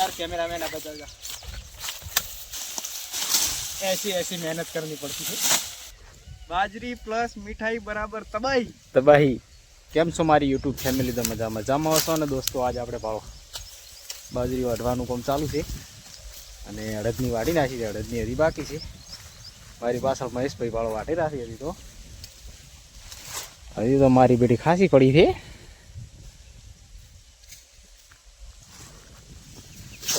યાર કેમેરામેન આ બધા એસી એસી મહેનત કરવી પડતી છે. બાજરી પ્લસ મીઠાઈ બરાબર તબાહી. તબાહી. કેમ છો મારી યુટ્યુબ ફેમિલી તો મજા મજામાં હશો? ને દોસ્તો, આજ આપણે ભાવ બાજરી અડવાનું કામ ચાલુ છે. અને અડદની વાડી નાખી છે. અડદની હજી બાકી છે. મારી પાછળ મહેશભાઈ વાળો વાટી રાખી હતી તો. હજી તો મારી બેટી ખાસી પડી છે.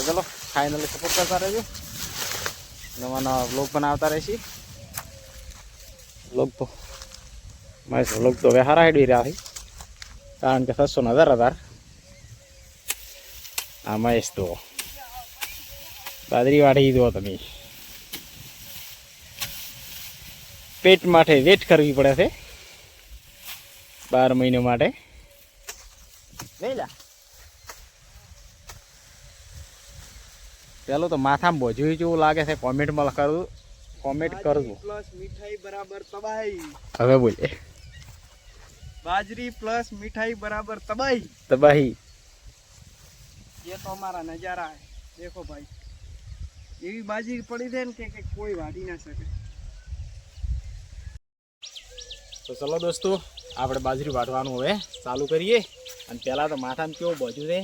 તો ચલો ફાઇનલી સપોર્ટ કરતા રહેજો. નવા નવા બ્લોગ બનાવતા રહેશી. બ્લોગ તો મારે બ્લોગ તો હવે હારા હેડી રહ્યા કારણ કે સસ્સો ને હજાર હજાર. આ મહેશ તો બાદરી વાળી દો તમે. પેટ માટે વેટ કરવી પડે છે. બાર મહિના માટે. નહીં પેલું તો માથામાં બોજવી જેવું લાગે છે કોમેન્ટમાં લખાડું કોમેન્ટ કરજો. પ્લસ મીઠાઈ બરાબર તબાઈ. હવે બોલે બાજરી પ્લસ મીઠાઈ બરાબર તબાઈ. તબાઈ ये તો અમારા નજારા હે દેખો ભાઈ. એવી બાજરી પડી દે ને કે કોઈ વાડી ના શકે. તો ચલો દોસ્તો આપણે બાજરી વાટવાનું હવે ચાલુ કરીએ. અને પહેલાં તો માથામાં કેવું બધું છે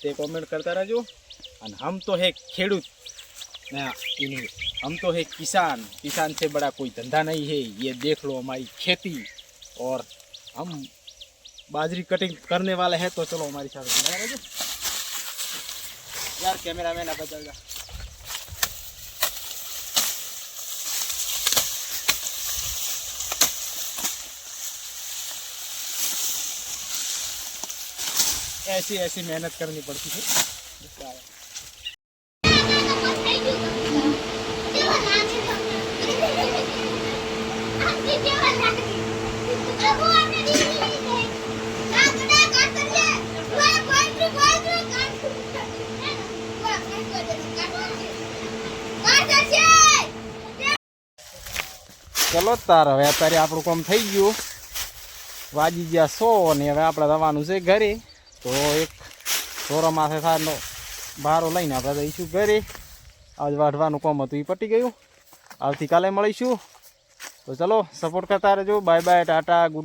તે કોમેન્ટ કરતા રહેજો. અને हम तो है खेडूत। हम तो है किसान। किसान से बड़ा कोई धंधा नहीं है। ये देख लो हमारी खेती। और हम बाजरी कटिंग करने वाले हैं तो चलो हमारे साथ यार कैमरा मैन आप ऐसी ऐसी मेहनत करनी पड़ती है। ચલો તાર, હવે અત્યારે આપણું કામ થઈ ગયું. વાજી ગયા સો ને હવે આપણે જવાનું છે ઘરે. તો એક સોરો માથે થારનો ભારો લઈને આપણે જઈશું ઘરે. આજ વાઢવાનું કોમ હતું એ પટી ગયું. આવતીકાલે મળીશું. તો ચલો સપોર્ટ કરતા રહેજો. Bye bye tata good